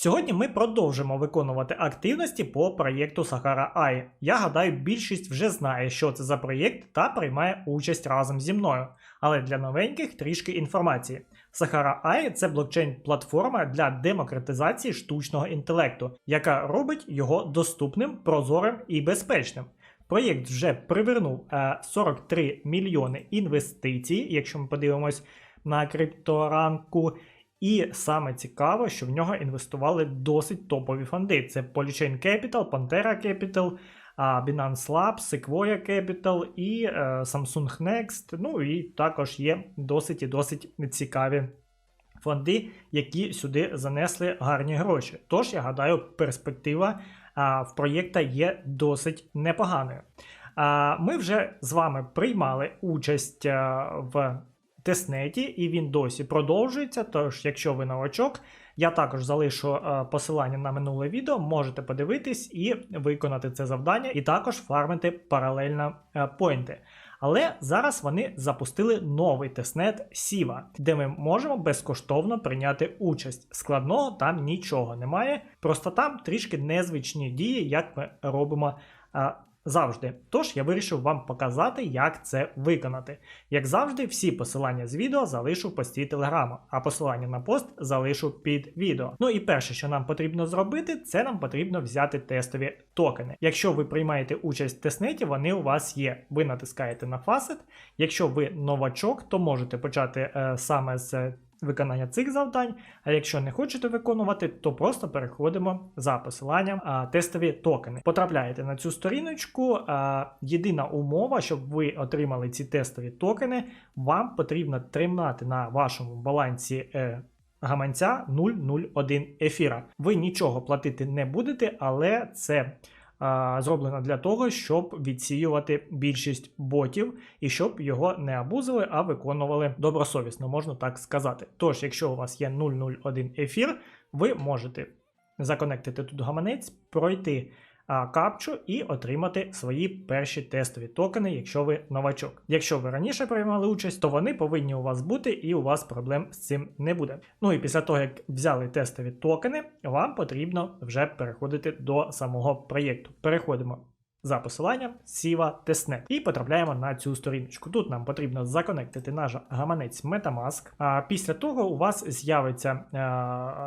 Сьогодні ми продовжимо виконувати активності по проєкту Sahara AI. Я гадаю, більшість вже знає, що це за проєкт та приймає участь разом зі мною. Але для новеньких трішки інформації. Sahara AI – це блокчейн-платформа для демократизації штучного інтелекту, яка робить його доступним, прозорим і безпечним. Проєкт вже привернув е, 43 мільйони інвестицій, якщо ми подивимось на крипторанку. І саме цікаво, що в нього інвестували досить топові фонди. Це Polychain Capital, Pantera Capital, Binance Labs, Sequoia Capital і е, Samsung Next. Ну і також є досить і досить цікаві фонди, які сюди занесли гарні гроші. Тож, я гадаю, перспектива в проєкта є досить непоганою. Ми вже з вами приймали участь в тестнеті, і він досі продовжується. Тож, якщо ви новачок, я також залишу е, посилання на минуле відео, можете подивитись і виконати це завдання, і також фармити паралельно е, поінти. Але зараз вони запустили новий тестнет Сіва, де ми можемо безкоштовно прийняти участь. Складного там нічого немає, просто там трішки незвичні дії, як ми робимо. е, Завжди. Тож я вирішив вам показати, як це виконати. Як завжди, всі посилання з відео залишу в пості телеграму, а посилання на пост залишу під відео. Ну і перше, що нам потрібно зробити, це нам потрібно взяти тестові токени. Якщо ви приймаєте участь в тестнеті, вони у вас є. Ви натискаєте на фасет. Якщо ви новачок, то можете почати е, саме з виконання цих завдань. А якщо не хочете виконувати, то просто переходимо за посиланням а, тестові токени. Потрапляєте на цю сторіночку. А, єдина умова, щоб ви отримали ці тестові токени, вам потрібно тримати на вашому балансі. Е, Гаманця 001 ефіра. Ви нічого платити не будете, але це а, зроблено для того, щоб відсіювати більшість ботів і щоб його не абузили, а виконували добросовісно, можна так сказати. Тож, якщо у вас є 001 ефір, ви можете законектити тут гаманець, пройти капчу і отримати свої перші тестові токени, якщо ви новачок. Якщо ви раніше приймали участь, то вони повинні у вас бути, і у вас проблем з цим не буде. Ну і після того, як взяли тестові токени, вам потрібно вже переходити до самого проєкту. Переходимо. За посиланням Siva Testnet і потрапляємо на цю сторіночку. Тут нам потрібно законектити наш гаманець Metamask. А після того у вас з'явиться е,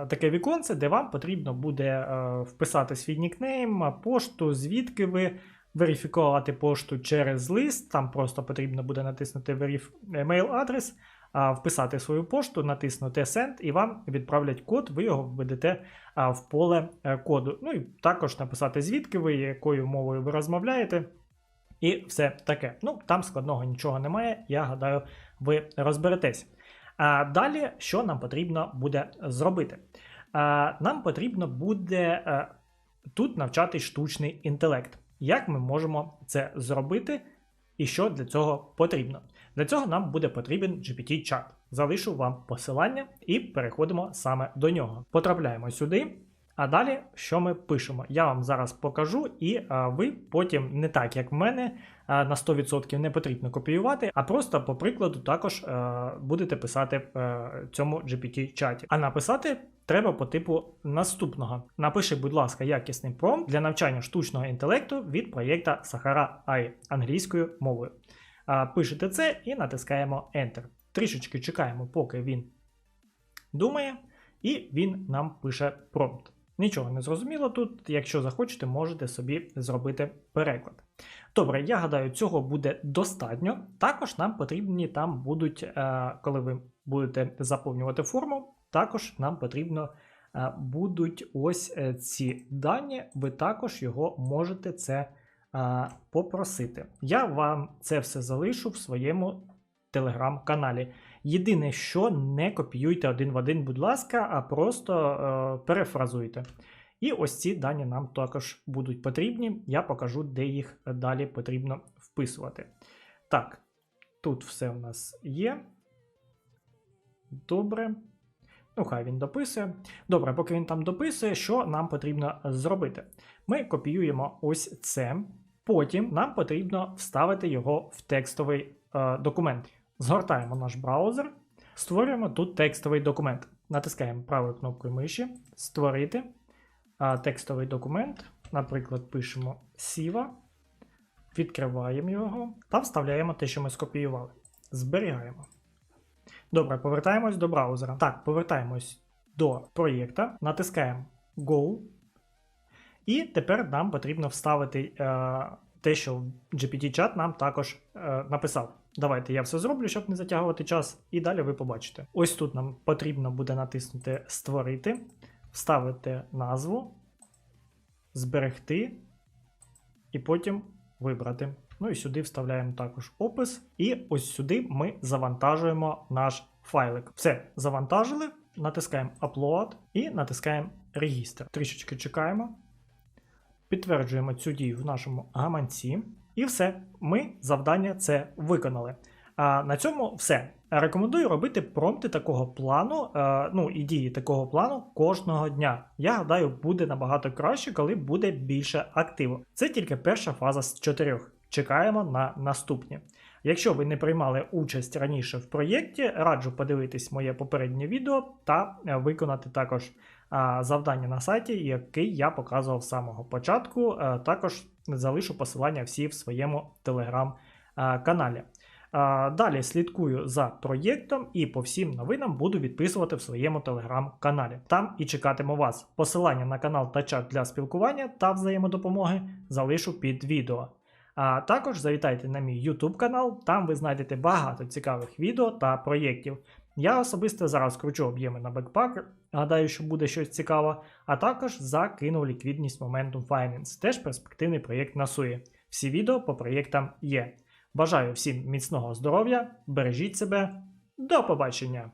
таке віконце, де вам потрібно буде е, вписати свій нікнейм, пошту, звідки ви. Верифікувати пошту через лист, там просто потрібно буде натиснути Verif email адрес, а, вписати свою пошту, натиснути Send, і вам відправлять код, ви його введете в поле е, коду. Ну і також написати, звідки ви, якою мовою ви розмовляєте. І все таке. Ну, там складного нічого немає, я гадаю, ви розберетесь. А далі, що нам потрібно буде зробити? А, нам потрібно буде а, тут навчати штучний інтелект. Як ми можемо це зробити, і що для цього потрібно? Для цього нам буде потрібен GPT-чат. Залишу вам посилання і переходимо саме до нього. Потрапляємо сюди. А далі, що ми пишемо? Я вам зараз покажу, і а, ви потім, не так як в мене, а, на 100% не потрібно копіювати, а просто по прикладу також а, будете писати а, цьому GPT-чаті. А написати треба по типу наступного. Напиши, будь ласка, якісний промпт для навчання штучного інтелекту від проєкта Sahara AI англійською мовою. Пишете це і натискаємо Enter. Трішечки чекаємо, поки він думає, і він нам пише промпт. Нічого не зрозуміло тут. Якщо захочете, можете собі зробити переклад. Добре, я гадаю, цього буде достатньо. Також нам потрібні там будуть, е, коли ви будете заповнювати форму, також нам потрібно е, будуть ось е, ці дані. Ви також його можете це попросити. Я вам це все залишу в своєму телеграм-каналі. Єдине, що не копіюйте один в один, будь ласка, а просто е, перефразуйте. І ось ці дані нам також будуть потрібні. Я покажу, де їх далі потрібно вписувати. Так, тут все у нас є. Добре. Ну, хай він дописує. Добре, поки він там дописує, що нам потрібно зробити? Ми копіюємо ось це. Потім нам потрібно вставити його в текстовий е, документ. Згортаємо наш браузер, створюємо тут текстовий документ. Натискаємо правою кнопкою миші, створити а, текстовий документ. Наприклад, пишемо Siva, відкриваємо його та вставляємо те, що ми скопіювали. Зберігаємо. Добре, повертаємось до браузера. Так, повертаємось до проєкта, натискаємо Go. І тепер нам потрібно вставити е, те, що GPT-чат нам також е, написав. Давайте я все зроблю, щоб не затягувати час, і далі ви побачите. Ось тут нам потрібно буде натиснути Створити, вставити назву, зберегти, і потім вибрати. Ну і сюди вставляємо також опис. І ось сюди ми завантажуємо наш файлик. Все, завантажили, натискаємо Upload і натискаємо Регістр. Трішечки чекаємо. Підтверджуємо цю дію в нашому гаманці. І все, ми завдання це виконали. А на цьому все. Рекомендую робити промпти такого плану, е, ну і дії такого плану кожного дня. Я гадаю, буде набагато краще, коли буде більше активу. Це тільки перша фаза з чотирьох. Чекаємо на наступні. Якщо ви не приймали участь раніше в проєкті, раджу подивитись моє попереднє відео та е, виконати також завдання на сайті, який я показував з самого початку. Е, Також залишу посилання всі в своєму телеграм-каналі. Далі слідкую за проєктом і по всім новинам буду відписувати в своєму телеграм-каналі. Там і чекатиму вас. Посилання на канал та чат для спілкування та взаємодопомоги залишу під відео. А також завітайте на мій YouTube канал, там ви знайдете багато цікавих відео та проєктів. Я особисто зараз кручу об'єми на бекпак, гадаю, що буде щось цікаве, а також закинув ліквідність Momentum Finance, теж перспективний проєкт на суї. Всі відео по проєктам є. Бажаю всім міцного здоров'я, бережіть себе, до побачення!